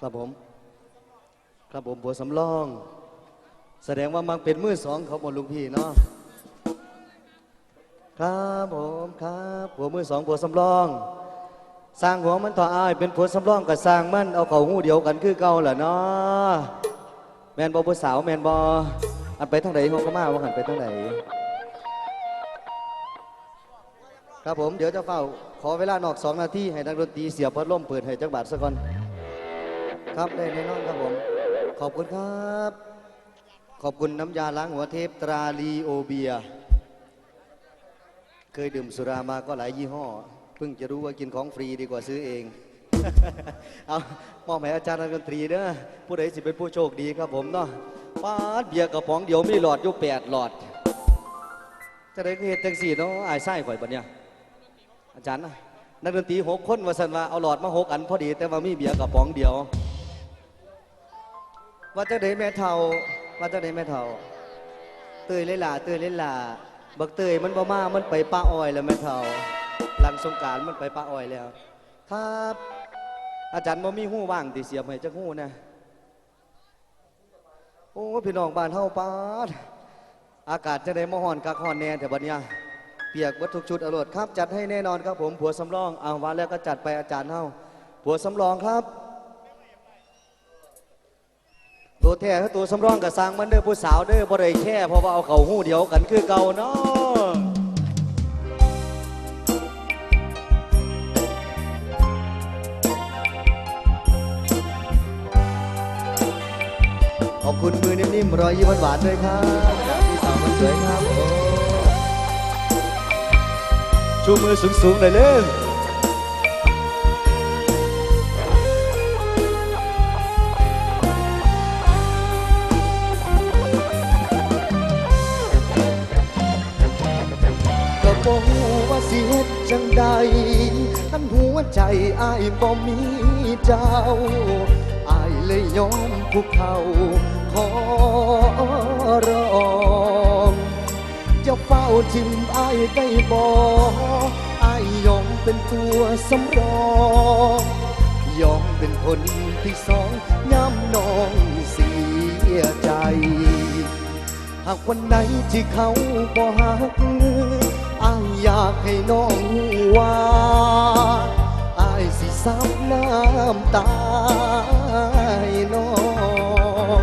ครับผม ครับผมผัวสำรอง แสดงว่ามังเป็นมือสองเขาหมดลุงพี่เนาะครับผมครับผัวมือสองผัวสำรอง สร้างหัวมันต่ออาย เป็นผัวสำรองกับสร้างมันเอาเขาหูเดียวกันคือเก่าแหละเนาะแมนบอผู้สาวแมนบออันไปทางไหนเขาก็มาว่าหันไปทางไหนครับผมเดี๋ยวจะเฝ้าขอเวลานอกสองนาทีให้นักดนตรีเสียบพัดลมเปิดให้จักบาทสักก่อน ครับได้แน่นอนครับผม ขอบคุณครับ ขอบคุณน้ำยาล้างหัวเทปตราลีโอเบีย เคยดื่มสุรามาก็หลายยี่ห้อ เพิ่งจะรู้ว่ากินของฟรีดีกว่าซื้อเอง เอามอบให้อาจารย์ดนตรีเด้อผู้ใดสิเป็นผู้โชคดีครับผมเนาะป้าดเบียร์กระป๋องเดียวมีหลอดอยู่แปดหลอด จะได้เหตุจังสี่เนาะอายไส้ข่อยปะเนี่ยอาจารย์นะนักดนตรีหกคนว่าสันว่าเอาหลอดมาหกอันพอดี แต่ว่ามีเบียร์กระป๋องเดียว ว่าจะได้แม่เท่าว่าจะได้แม่เท่าเตยเลยล่ะเตยเลยล่ะบักเตยมันบ่มามันไปป้าอ้อยแล้วแม่เท่าหลังสงการมันไปป้าอ้อยแล้ว ครับ อาจารย์บ่มีหู้ว่างติเสียบให้จักหู้นะโอ้พี่น้องบ้านเฮาปาดอากาศจะได้มาฮ้อนคักฮ้อนแน่แต่บัดเนี้ยเปียกวัตถุกชุดอรวดครับ จัดให้แน่นอนครับผมผัวสำรองเอาวันแล้วก็จัดไปอาจารย์เฮาผัวสำรองครับ ตัวแท้ถ้าตัวสำรองกับสร้างมันเด้อผู้สาวเด้อบ่ได้แค่เพราะว่าเอาเขาหู้เดียวกันคือเก่าเนาะขอบคุณมือนิ่มๆรอยยิ้มหวานๆด้วยครับพี่สาวคนสวยครับชูมือสูงๆเลยเร็ว บ่ฮู้ว่าสิเฮ็ดจังใดทันหัวใจอายบ่มีเจ้าอายเลยยอมคุกเข่าขอร้องจะเฝ้าทิมอายได้บ่อายยอมเป็นตัวสำรองยอมเป็นคนที่สองย้ำน้องเสียใจ หากวันไหนที่เขาบ่หัก อายากให้น้องว่าอายสิซับน้ำตาให้น้อง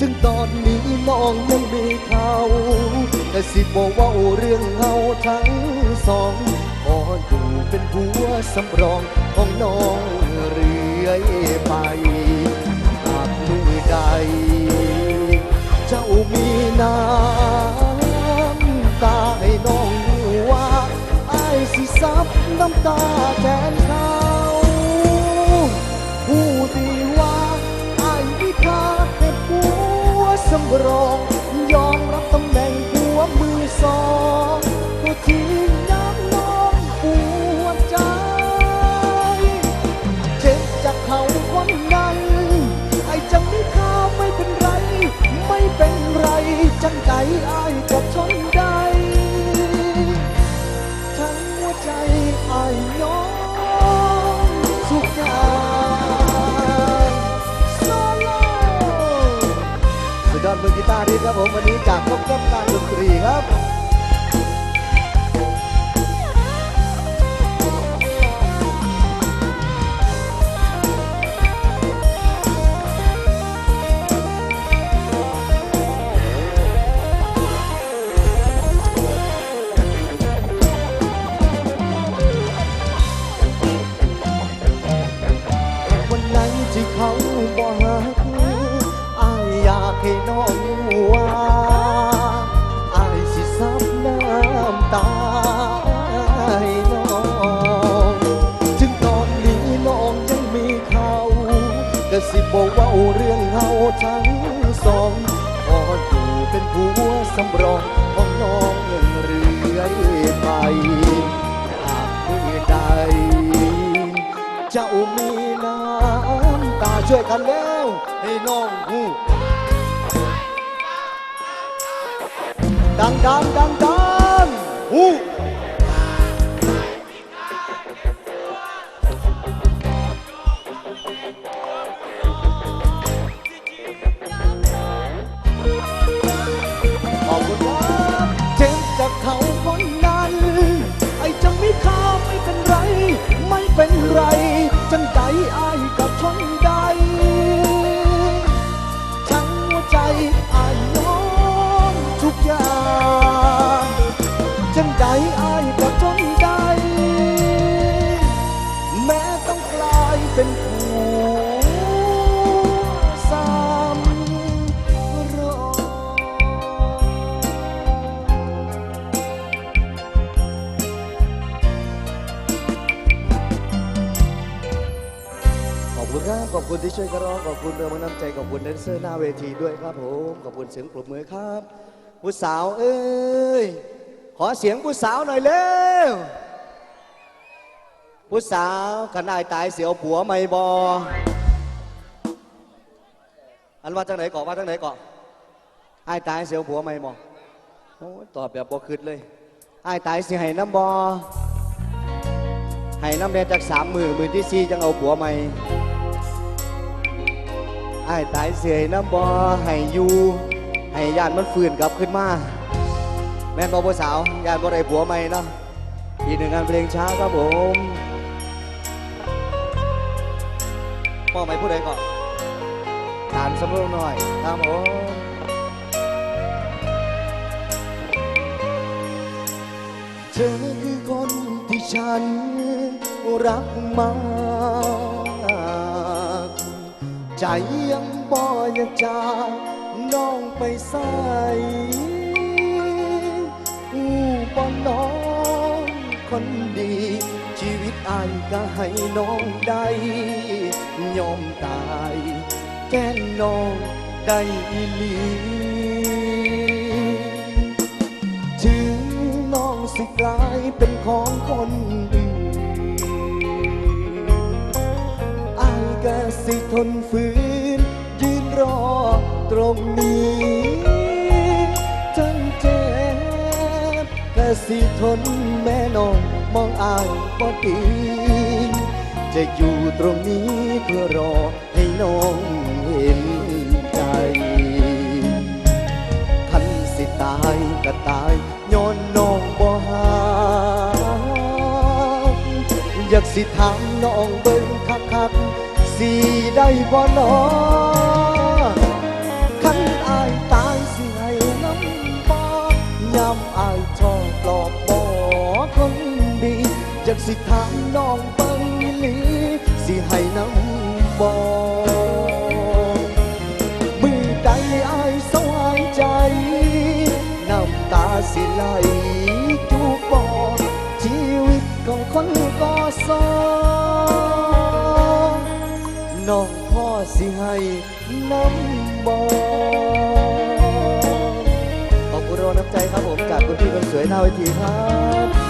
จึงตอนนี้น้องยังมีเขาแต่สิบอกว่าเรื่องเฮาทั้งสองขออยู่เป็นผัวสำรองของน้องเรื่อยไปหากมือใด เจ้ามีน้ำ น้ำตาแทนเขาผู้ที่ว่าไอ้ายมีค่าเป็นผัวสำรอง อดมือกีตาร์ดีครับผมวันนี้จากพบกับการดนตรีครับวันไหนที่เขาบ่หัก สำรองของน้องเรื่อยไปหากมือใดเจ้ามีน้ำตาช่วยกันแล้วให้น้องหูดังดังดังดังหู ใวยกันร้องขอบคุณเรื่องน้ำใจขอบคุณแดนเซอร์หน้าเวทีด้วยครับผมขอบคุณเสียงปรบมือครับผู้สาวเอ้ยขอเสียงผู้สาวหน่อยเร็วผู้สาวขันอายตายเสียวผัวไม่บออันว่าจังไหนเกาะว่าจังไหนเกาะไอายตายเสียวผัวไม่บอโอ้ตอบแบบบ่คืดเลยไอายตายสิให้น้ำบอให้น้ำแดงจากสามมือมือที่สี่จังเอาผัวใหม่ ไอ้ายตายเสียน้ำบอให้อยู่ให้ญาติมันฟื้นกลับขึ้นมา แม่นบอผู้สาวญาติบ่ได้ผัวใหม่เนาะอีกหนึ่งงานเพลงช้าครับผมมอบไหมผู้ใดก่อนฐานสำรวจหน่อยครับผมเธอคือคนที่ฉันรักมาก ใจยังบ่อยากจากน้องไปใส่อู้บ่น้องคนดี ชีวิตอายก็ให้น้องได้ยอมตาย แก้น้องได้อีหลี นฝืน ยืนรอตรงนี้ทั้งเจ็บก็สิทนแม่น้องมองอายบ่ดีจะอยู่ตรงนี้เพื่อรอให้น้องเห็นใจคันสิตายก็ตายย้อนน้องบ่หาอยากสิถามน้องเบิ่ง สิได้บ่นอคันอายตายสิให้น้ำบ่ยามอายชอบปลอบบ่คนดีอยากสิถามน้องเบิ่งอีหลีสิให้น้ำบ่มือใดอายสวายใจ น้ำตาสิไหลจูบบอชีวิตของคนก่อสร้าง น้องพ่อสิให้น้ำบอขอบคุณรอน้ำใจครับผมจากคุณพี่คนสวยหน้าเวทีครับ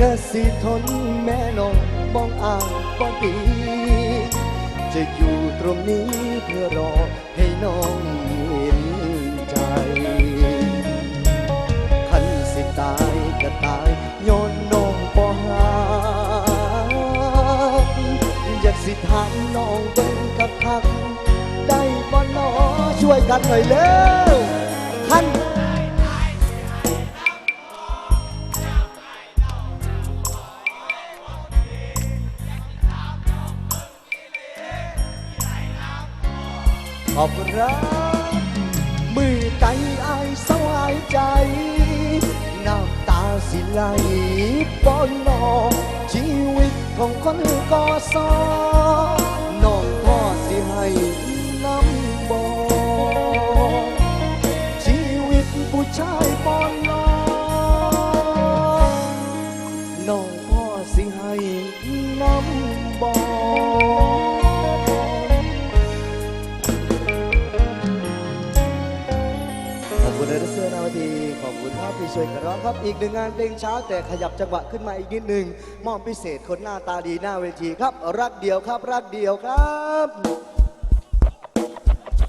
ก็สิทนแม่น้องมองอ่ายบ่ดี จะอยู่ตรงนี้เพื่อรอให้น้องเห็นใจคันสิตายก็ตายย้อนน้องบ่หาอยากสิถามน้องเบิ่งคักคักได้บ่น้อช่วยกันหน่อยเร็ว ขอบรักมือใจอายสวายใจน้ำตาสิไหลปอนนอชีวิตของคนก่อสร้าง ช่วยกันร้องครับอีกหนึ่งงานเพลงเช้าแต่ขยับจังหวะขึ้นมาอีกนิดหนึ่งมอบพิเศษคนหน้าตาดีหน้าเวทีครับ รักเดียวครับ รักเดียวครับ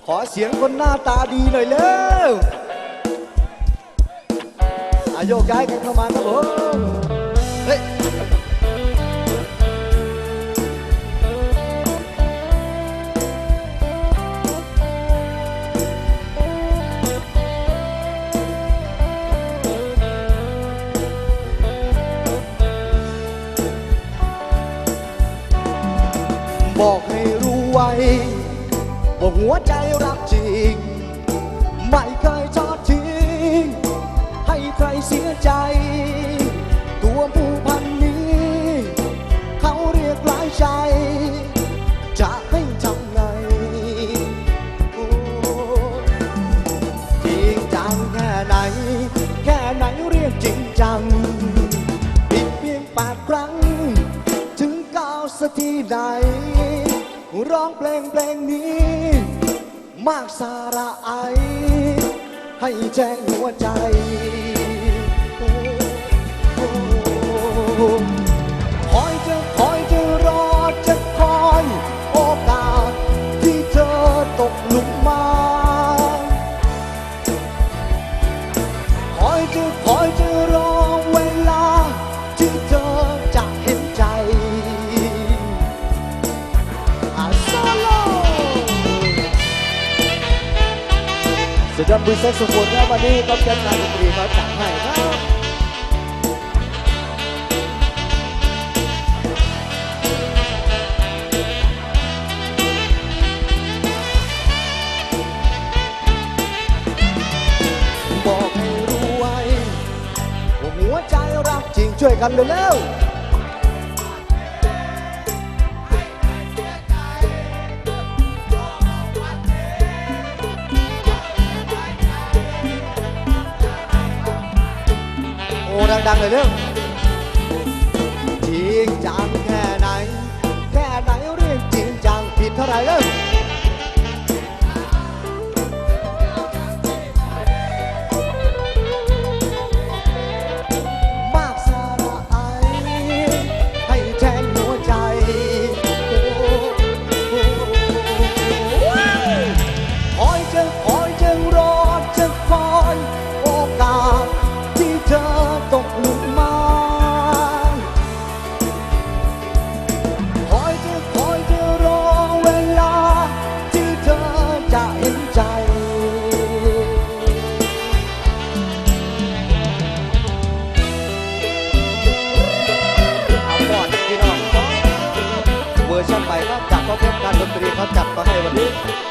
ขอเสียงคนหน้าตาดีหน่อยเร็วอาโยกย้ายกันเข้ามาครับผม หัวใจรักจริง ไม่เคยทอดทิ้ง ให้ใครเสียใจ ตัวผู้พันนี้ เขาเรียกหลายใจ จะให้ทำไงโอ้จริงจังแค่ไหน แค่ไหนเรียกจริงจังอีกเพียงแปดครั้ง ถึงก้าวสักทีใดร้องเพลงเพลงนี้ มากสาระไอ ให้แจ้งหัวใจ สุดยอดมือแซกโซโฟนครับวันนี้ก็แก๊งงานดนตรีเขาจัดให้ครับบอกให้รู้ไว้ว่าหัวใจรักจริงช่วยกันเร็วๆ ดังๆเลยเร็วจริงจังแค่ไหน แค่ไหนเรื่องจริงจังผิดเท่าไหร่เร็ว เพชรการดนตรีเขาจัดมาให้วันนี้